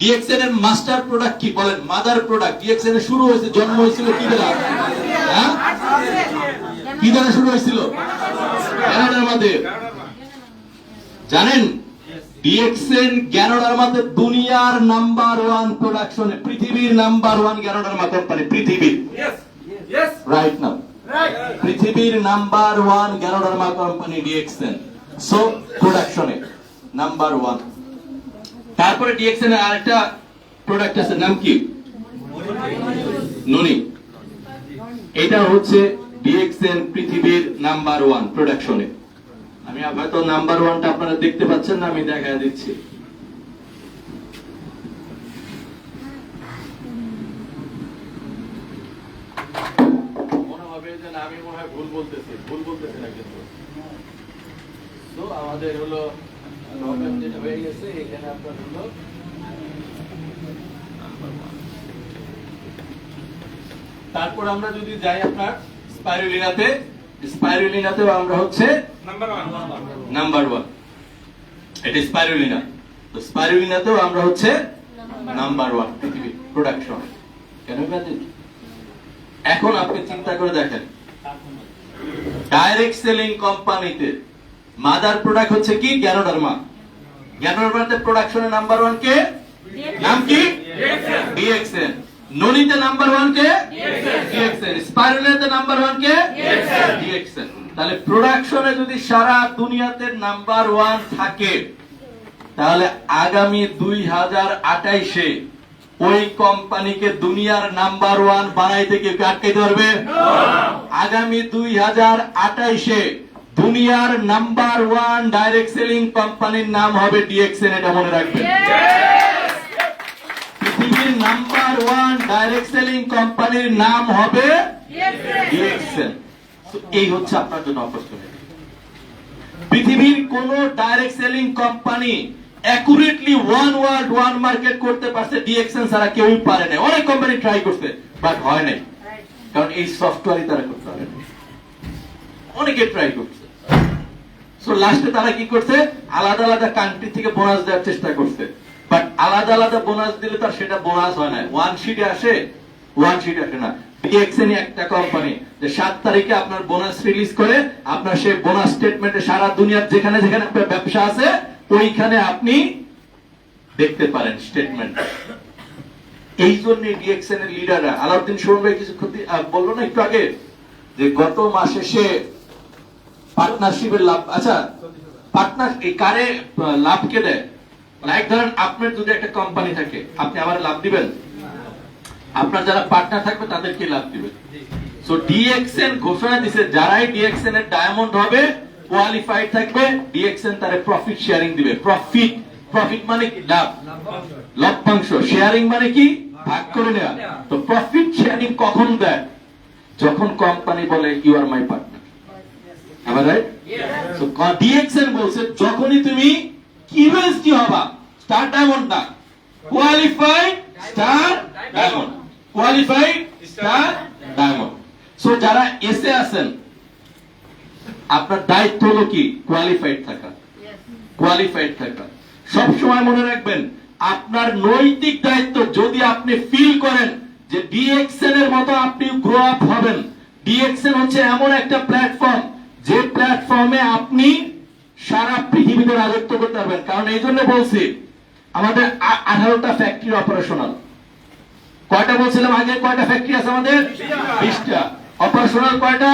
DXN এর master product কি বলেন? মাদার প্রোডাক্ট ডিএক্সএন এর শুরু হয়েছে জন্ম হয়েছিল কি দ্বারা? হ্যাঁ? কি দ্বারা শুরু হয়েছিল? মধ্যে জানেন? ডিএক্সএন গ্যানোডার মধ্যে দুনিয়ার নাম্বার ওয়ান প্রোডাকশনে পৃথিবীর number one ganoderma company পৃথিবীর. রাইট নাও পৃথিবীর number one ganoderma company DXN so প্রোডাকশনে নাম্বার ওয়ান তারপরে ডিএক্সএন এর আরেকটা প্রোডাক্ট আছে, নাম কি? ননি। এটা হচ্ছে ডিএক্সএন পৃথিবীর নাম্বার ওয়ান প্রোডাকশনে আমি হয়তো নাম্বার ওয়ানটা আপনারা দেখতে পাচ্ছেন না, আমি দেখা দিচ্ছি। আমি মনে হয় ভুল বলতেছি ভুল বলতেছি না কিন্তু। তো আমাদের হলো প্রবলেম যেটা হয়ে গেছে এখানে আপনার হলো তারপর আমরা যদি যাই আপনার স্পাইরুলিনাতে স্পাইরুলিনাতেও আমরা হচ্ছে. নাম্বার ওয়ান এটা স্পাইরুলিনা। তো স্পাইরুলিনাতেও আমরা হচ্ছে নাম্বার ওয়ান পৃথিবী প্রোডাকশন কেন ব্যাধি এখন আপনি চিন্তা করে দেখেন। ডাইরেক্ট সেলিং কোম্পানিতে মাদার প্রোডাক্ট হচ্ছে কি? গ্যানোডারমা গ্যানোডারমাতে প্রোডাকশনে নাম্বার ওয়ান কে? নাম কি? ডিএক্সএন ননিতে নাম্বার ওয়ান কে? ডিএক্সএন স্পাইরুলেতে নাম্বার ওয়ান কে? ডিএক্সএন তাহলে প্রোডাকশনে যদি সারা দুনিয়াতে নাম্বার ওয়ান থাকে তাহলে আগামী দুই হাজার আঠাইশে ওই কোম্পানিকে দুনিয়ার নাম্বার ওয়ান বানাইতে কেউ কি আটকাইতে পারবে? আগামী দুই হাজার আঠাইশে দুনিয়ার নাম্বার ওয়ান ডাইরেক্ট সেলিং কোম্পানির নাম হবে ডিএক্সএন এটা মনে রাখবেন। পৃথিবীর নাম্বার ওয়ান ডাইরেক্ট সেলিং কোম্পানির নাম হবে ডিএক্সএন এই হচ্ছে আপনার জন্য অপরচুনিটি পৃথিবীর কোন direct selling company accurately one world one market করতে পারছে ডিএক্সএন ছাড়া কেউই পারে না অনেক কোম্পানি ট্রাই করছে বাট হয় নাই। কারণ এই সফটওয়্যারই তারা করতে পারে অনেকে ট্রাই করছে। সো লাস্টে তারা কি করছে? আলাদা আলাদা কান্ট্রি থেকে বোনাস দেওয়ার চেষ্টা করছে। বাট আলাদা আলাদা বোনাস দিলে তার সেটা বোনাস হয় না। ওয়ান শিটে আসে ওয়ান আসে না। ডিএক্সএনই একটা কোম্পানি যে সাত তারিখে আপনার বোনাস রিলিজ করে, আপনার সেই বোনাস স্টেটমেন্টে সারা দুনিয়ার যেখানে যেখানে আপনার ব্যবসা আছে, ওইখানে আপনি দেখতে পারেন স্টেটমেন্ট এই জন্য ডিএক্সএন এর লিডাররা আলাউদ্দিন শোভন ভাই কিছু বলল না একটু আগে? যে গত মাসে সে পার্টনারশিপের লাভ আচ্ছা পার্টনার এই কারে আহ, লাভ কে দেয়? লাইক ধরেন আপনার যদি একটা কোম্পানি থাকে আপনি আমার লাভ দিবেন? আপনার যারা পার্টনার থাকবে তাদেরকে লাভ দিবেন। সো ডিএক্সএন ঘোষণা দিছে যারাই ডিএক্সএন এর ডায়মন্ড হবে কোয়ালিফাইড থাকবে ডিএক্সএন তারে প্রফিট শেয়ারিং দিবে। প্রফিট প্রফিট মানে কি? লাভ। লভ্যাংশ। শেয়ারিং মানে কি? ভাগ করে নেওয়া। তো প্রফিট শেয়ারিং কখন দেয়? যখন কোম্পানি বলে you are my partner DXN বলছে যখনই তুমি কিউএসটি হবা? স্টার ডায়মন্ড না। Qualified star diamond qualified star diamond so যারা এসে আছেন আপনার দায়িত্ব হলো কি? কোয়ালিফাইড থাকা। কোয়ালিফাইড থাকা। সব সময় মনে রাখবেন আপনার নৈতিক দায়িত্ব যদি আপনি ফিল করেন যে ডিএক্সএন এর মতো আপনি গ্রো আপ হবেন ডিএক্সএন হচ্ছে এমন একটা প্ল্যাটফর্ম যে প্ল্যাটফর্মে আপনি সারা পৃথিবীতে রাজত্ব করতে পারবেন। কারণ এই জন্য বলছি, আমাদের আঠারোটা ফ্যাক্টরি অপারেশনাল কয়টা বলছিলাম আগে? কয়টা ফ্যাক্টরি আছে আমাদের? বিশটা। অপারেশনাল কয়টা?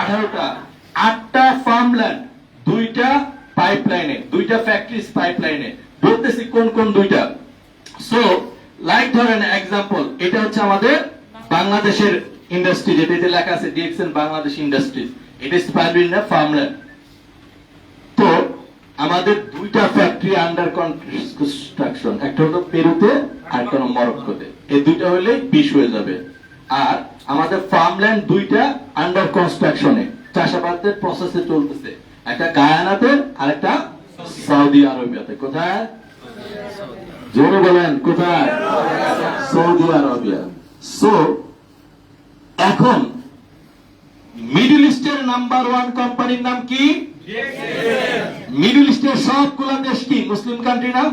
আঠারোটা। আটটা ফার্মল্যান্ড দুইটা পাইপলাইনে দুইটা ফ্যাক্টরিজ পাইপলাইনে বলতেছি কোন কোন দুইটা। সো লাইক ধরেন এক্সাম্পল এটা হচ্ছে আমাদের বাংলাদেশের ইন্ডাস্ট্রি যেটা লেখা আছে ডিএক্সএন বাংলাদেশ ইন্ডাস্ট্রিজ এটা স্পাইরুলিনা ফার্মল্যান্ড তো আমাদের দুইটা ফ্যাক্টরি আন্ডার কনস্ট্রাকশন একটা হলো পেরুতে আর একটা হলো মরক্কোতে। এই দুইটা হলে বিশ হয়ে যাবে। আর আমাদের ফার্মল্যান্ড দুইটা আন্ডার কনস্ট্রাকশনে চাষাবাদের প্রসেসে চলতেছে। একটা গায়ানাতে আর একটা সৌদি আরবিয়াতে। কোথায়? জোরে বলেন, কোথায়? Saudi Arabia. সো এখন মিডল ইস্টের নাম্বার ওয়ান কোম্পানির নাম কি? মিডল ইস্টের সবগুলা দেশ কি? মুসলিম কান্ট্রি না?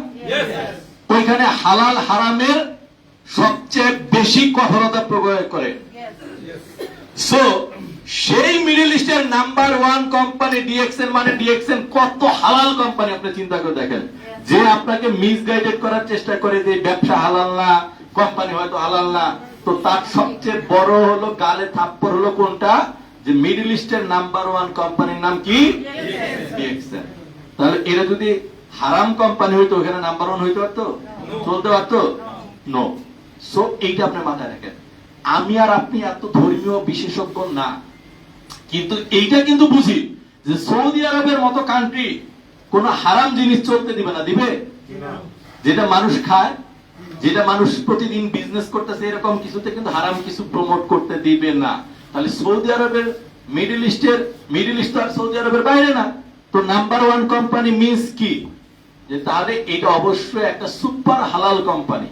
ওইখানে হালাল হারামের সবচেয়ে বেশি কঠোরতা প্রয়োগ করে। সো সেই মিডল ইস্টের নাম্বার ওয়ান কোম্পানি ডিএক্সএন মানে ডিএক্সএন কত হালাল কোম্পানি আপনি চিন্তা করে দেখেন। যে আপনাকে মিসগাইডেড করার চেষ্টা করে যে ব্যবসা হালাল না কোম্পানি হয়তো হালাল না, তো তার সবচেয়ে বড় হলো, গালে থাপ্পড় হলো কোনটা? যে মিডল ইস্টের নাম্বার ওয়ান কোম্পানির নাম কি? তাহলে এরা যদি হারাম কোম্পানি হইতো, ওখানে নাম্বার ওয়ান হইতে পারতো? চলতে পারতো? নো সো এইটা আপনি মাথায় রাখেন। আমি আর আপনি এত ধর্মীয় বিশেষজ্ঞ না। কিন্তু এইটা কিন্তু বুঝি যে সৌদি আরবের মতো কান্ট্রি কোন হারাম জিনিস চলতে দিবে না, দিবে? যেটা মানুষ খায়, যেটা মানুষ প্রতিদিন বিজনেস করতেছে, এরকম কিছুতে কিন্তু হারাম কিছু প্রমোট করতে দিবে না। তাহলে সৌদি আরবের মিডল ইস্টের, মিডল ইস্ট আর সৌদি আরবের বাইরে না। তো নাম্বার ওয়ান কোম্পানি মিন্স কি? যে তাহলে এটা অবশ্যই একটা সুপার হালাল কোম্পানি।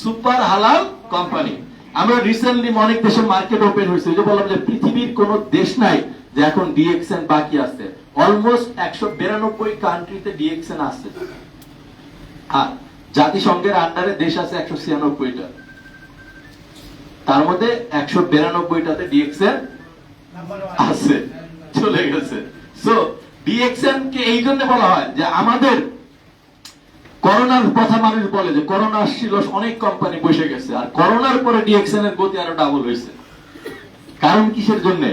সুপার হালাল কোম্পানি। আমরা রিসেন্টলি অনেক দেশে মার্কেট ওপেন হয়েছে। যে বললাম যে পৃথিবীর কোন দেশ নাই যে এখন ডিএক্সএন বাকি আছে। অলমোস্ট একশো বিরানব্বই কান্ট্রিতে ডিএক্সএন আছে। আর জাতিসংঘের আন্ডারে দেশ আছে একশো ছিয়ানব্বইটা। তার মধ্যে একশো বিরানব্বইটাতে ডিএক্সএন আছে চলে গেছে। সো ডিএক্সএন কে এই জন্য বলা হয় যে আমাদের করোনার কথা মানুষ বলে যে করোনা আসছিল অনেক কোম্পানি বসে গেছে। আর করোনার পরে ডিএক্সএন এর গতি আরও ডাবল হয়েছে। কারণ কিসের জন্য?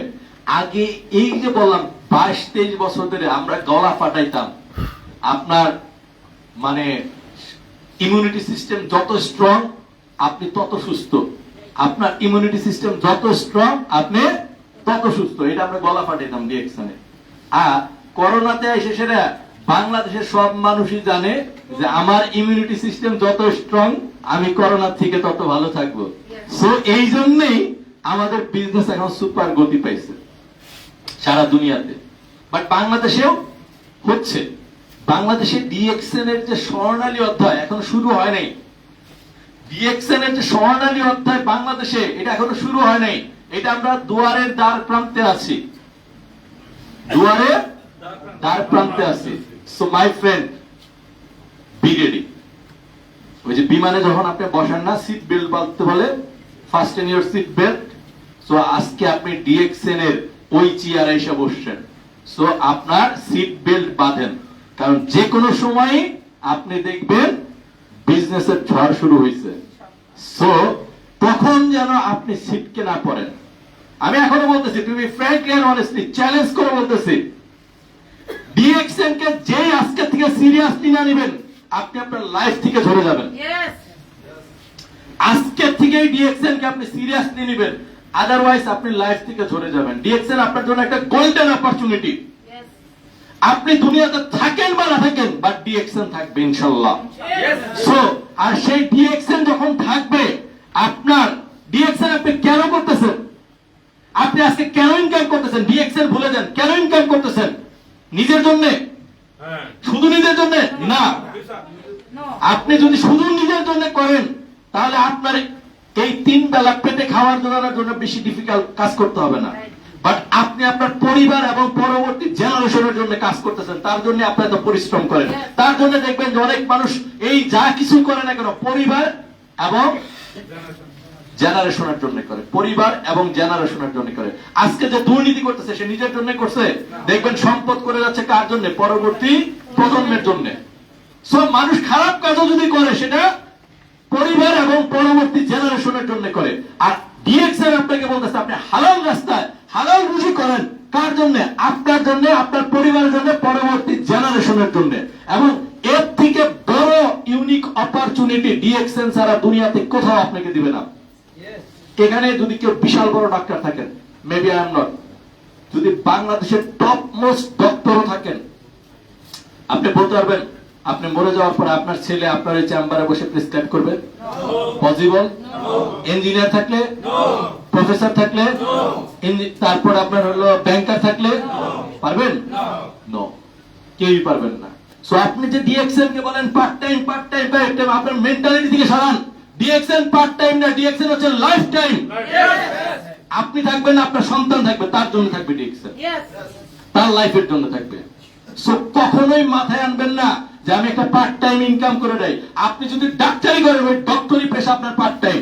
আগে এই যে বললাম বাইশ তেইশ বছর ধরে আমরা গলা ফাটাইতাম। আপনার মানে ইমিউনিটি সিস্টেম যত স্ট্রং আপনি তত সুস্থ। আপনার ইমিউনিটি সিস্টেম যত স্ট্রং আপনি তত সুস্থ। এটা আমরা গলা ফাটাইতাম ডিএক্সনে আর করোনাতে এসে সেটা বাংলাদেশের সব মানুষই জানে যে আমার ইমিউনিটি সিস্টেম যত স্ট্রং আমি করোনার থেকে তত ভালো থাকব। সো এই জন্যই আমাদের বিজনেস এখন সুপার গতি পাইছে। সারা দুনিয়াতে। বাট বাংলাদেশেও হচ্ছে। বাংলাদেশে ডিএক্সএন এর যে স্বর্ণালী অধ্যায় এখন শুরু হয় নাই। ডিএক্সএন এর যে অধ্যায় বাংলাদেশে, এটা এখনও শুরু হয় নাই। এটা আমরা দুয়ারের দ্বার প্রান্তে আছি। দুয়ারের দ্বার প্রান্তে আছি। সো মাই ফ্রেন্ড ওই যে বিমানে যখন আপনি বসেন না সিট বেল্ট বাঁধতে বলে first in your seat belt so আজকে আপনি ডিএক্সএন এর ওই চেয়ারে এসে বসছেন। সো আপনার সিট বেল্ট বাঁধেন। কারণ যে কোনো সময় আপনি দেখবেন বিজনেসের ঝড় শুরু হয়েছে সো তখন যেন আপনি সিটকে না পড়েন। আমি এখনও বলতেছি তুমি ফ্র্যাঙ্কলি এন্ড অনেস্টলি চ্যালেঞ্জ করে বলতেছি। ডিএক্সএন কে যে আজকে থেকে সিরিয়াসলি না নেবেন আপনি আপনার লাইফ থেকে ঝরে যাবেন. আজকে থেকেই ডিএক্সএন কে আপনি সিরিয়াসলি নেবেন। আদারওয়াইজ আপনি লাইফ থেকে ঝরে যাবেন। ডিএক্সএন আপনার জন্য একটা গোল্ডেন অপরচুনিটি. আপনি দুনিয়াতে থাকেন বা না থাকেন বাট ডিএক্সএন থাকবে ইনশাল্লাহ সো আর সেই ডিএক্সএন যখন থাকবে আপনার ডিএক্সএন আপনি কেন করতেছেন? আপনি আজকে কেন ইনকাম করতেছেন? ডিএক্সএন ভুলে যান। কেন ইনকাম করতেছেন? নিজের জন্য? হ্যাঁ। শুধু নিজের জন্য? না। আপনি যদি শুধু নিজের জন্য করেন তাহলে আপনার এই তিন বেলা পেটে খাওয়ার জন্য বেশি ডিফিকাল্ট কাজ করতে হবে না। বাট আপনি আপনার পরিবার এবং পরবর্তী জেনারেশনের জন্য কাজ করতেছেন তার জন্য আপনি এত পরিশ্রম করেন। তার জন্য দেখবেন যে অনেক মানুষ এই যা কিছু করে না কেন পরিবার এবং জেনারেশনের জন্য করে। পরিবার এবং জেনারেশনের জন্য করে। আজকে যে দুর্নীতি করতেছে সে নিজের জন্য করছে? দেখবেন সম্পদ করে যাচ্ছে কার জন্য? পরবর্তী প্রজন্মের জন্য। সব মানুষ খারাপ কাজও যদি করে সেটা পরিবার এবং পরবর্তী জেনারেশনের জন্য করে। আর ডিএক্সএন আপনাকে বলতেছে, আপনি হালাল রাস্তায় হালাল রুজি করেন। কার জন্য? আপনার জন্য, আপনার পরিবারের জন্য, পরবর্তী জেনারেশনের জন্য। এবং এর থেকে বড় ইউনিক অপরচুনিটি ডিএক্সএন ছাড়া দুনিয়াতে কোথাও আপনাকে দিবে না। এখানে যদি কেউ বিশাল বড় ডাক্তার থাকেন মেবি আই এম নট যদি বাংলাদেশের টপ মোস্ট ডক্টরও থাকেন, আপনি বলতে পারবেন আপনি মরে যাওয়ার পরে আপনার ছেলে আপনার এই চেম্বারে বসে প্রেসক্রাইব করবে? পসিবল ইঞ্জিনিয়ার থাকলে? প্রফেসর থাকলে? তারপর আপনার হলো ব্যাংকার থাকলে? পারবেন? নো কেউই পারবেন না। সো আপনি যে ডিএক্সএন কে বলেন part time part time part time আপনার মেন্টালিটি থেকে সরান। ডিএক্সএন পার্ট টাইম না ডিএক্সএন হচ্ছে লাইফ টাইম আপনি থাকবেন আপনার সন্তান থাকবে তার জন্য থাকবে ডিএক্সএন তার লাইফের জন্য থাকবে। সো কখনোই মাথায় আনবেন না। যে আমি একটা পার্ট টাইম ইনকাম করে দেয় আপনি যদি ডাক্তারি করেন ওই ডক্টরি পেশা আপনার পার্ট টাইম.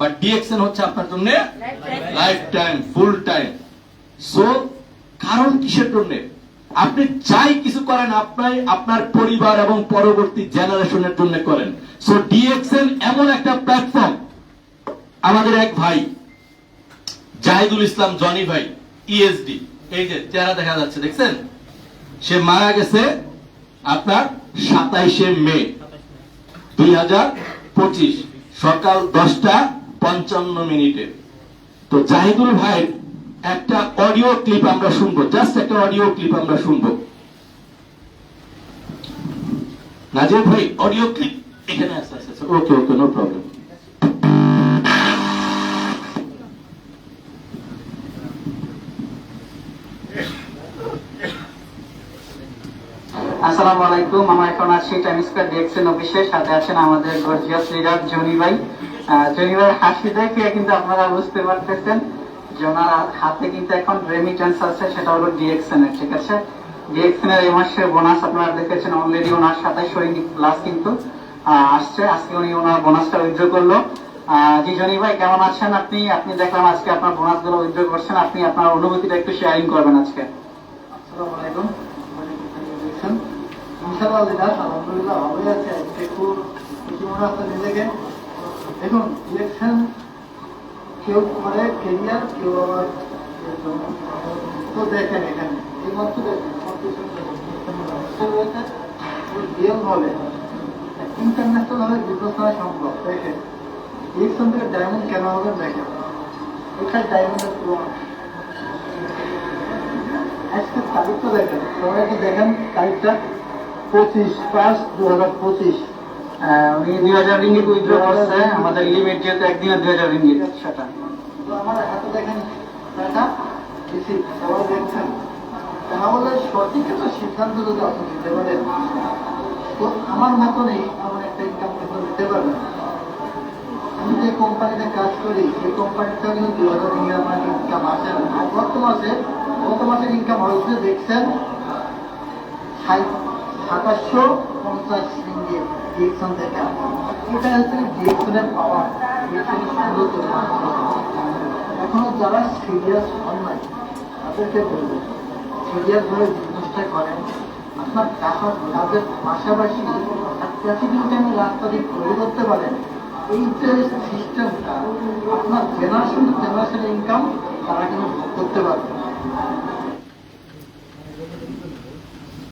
বাট ডিএক্সএন হচ্ছে আপনার জন্য life time full time so কারণ কিসের জন্য? আপনি যাই কিছু করেন আপনার আপনার পরিবার এবং পরবর্তী জেনারেশনের জন্য করেন। সো ডিএক্সএন এমন একটা প্ল্যাটফর্ম আমাদের এক ভাই জাহিদুল ইসলাম জনি ভাই ইএসডি এই যে চেহারা দেখা যাচ্ছে দেখছেন? সে মারা গেছে আপনার সাতাইশে মে। দুই হাজার পঁচিশ, সকাল দশটা পঞ্চান্ন মিনিটে। তো জাহিদুল ভাই, একটা অডিও ক্লিপ আমরা শুনব, জাস্ট একটা অডিও ক্লিপ আমরা শুনব। নাজির ভাই, অডিও ক্লিপ এখানে আছে ওকে ওকে নো প্রবলেম আসসালামু আলাইকুম। আমরা এখন আছি টাইম অফিসের সাথে আছেন আমাদের লিডার জনি ভাই। জনি ভাই, হাসি দেখে কিন্তু আপনারা বুঝতে পারতেছেন হাতে কিন্তু এখন রেমিটেন্স আছে, সেটা হলো এর ঠিক আছে? এর এই মাসের বোনাস আপনারা দেখেছেন অলরেডি ওনার সাতাইশ প্লাস কিন্তু আসছে। আজকে উনি ওনার বোনাসটা উইথড্র করল। জি জনি ভাই, কেমন আছেন আপনি? আপনি দেখলাম আজকে আপনার বোনাসগুলো উইথড্র করছেন, আপনি আপনার অনুভূতিটা একটু শেয়ারিং করবেন আজকে। আসসালামু আলাইকুম। দেখুন ইলেকশন কেউ করে কেরিয়ার কেউ আবার তো দেখেন এখানে। এই মাত্র দেখেন ইন্টারন্যাশনাল ভাবে বিজনেস করা সম্ভব, দেখেন। ইলেকশন থেকে ডায়মন্ড কেন হবে দেখেন। এটা ডায়মন্ডের তুলনা আজকে তারিখটা দেখেন। সবাই দেখেন তারিখটা। পঁচিশ পাঁচ দু হাজার পঁচিশ উনি দুই হাজার রিঙ্গিত উইথড্র করছে। আমাদের লিমিট যেহেতু একদিনে দুই হাজার রিঙ্গিত। সেটা। তো আমার হাতে দেখেন টাকা সবাই দেখছেন? তাহলে সঠিক একটা সিদ্ধান্ত যদি আপনি নিতে পারেন তো আমার মতনই আমার একটা ইনকাম কিন্তু নিতে পারবেন। আমি যে কোম্পানিতে কাজ করি সেই কোম্পানিতে কিন্তু দু হাজার রিঙ্গিত আমার ইনকাম আসে না। গত মাসে গত মাসের ইনকাম হয়েছে দেখছেন সাতাশশো পঞ্চাশ রিঙ্গিত ডিএকশন থেকে এটা হচ্ছে ডিএকশনের পাওয়ার। এখনও যারা সিরিয়াস হন নাই, তাদেরকে বলব, সিরিয়াস ভাবে বিজনেসটা করেন। আপনার টাকা কাজের পাশাপাশি প্যাসিভিটি আমি রাস্তা দিয়ে তৈরি করতে পারেন, এই যে সিস্টেমটা, আপনার জেনারেশন জেনারেশন ইনকাম তারা কিন্তু করতে পারবে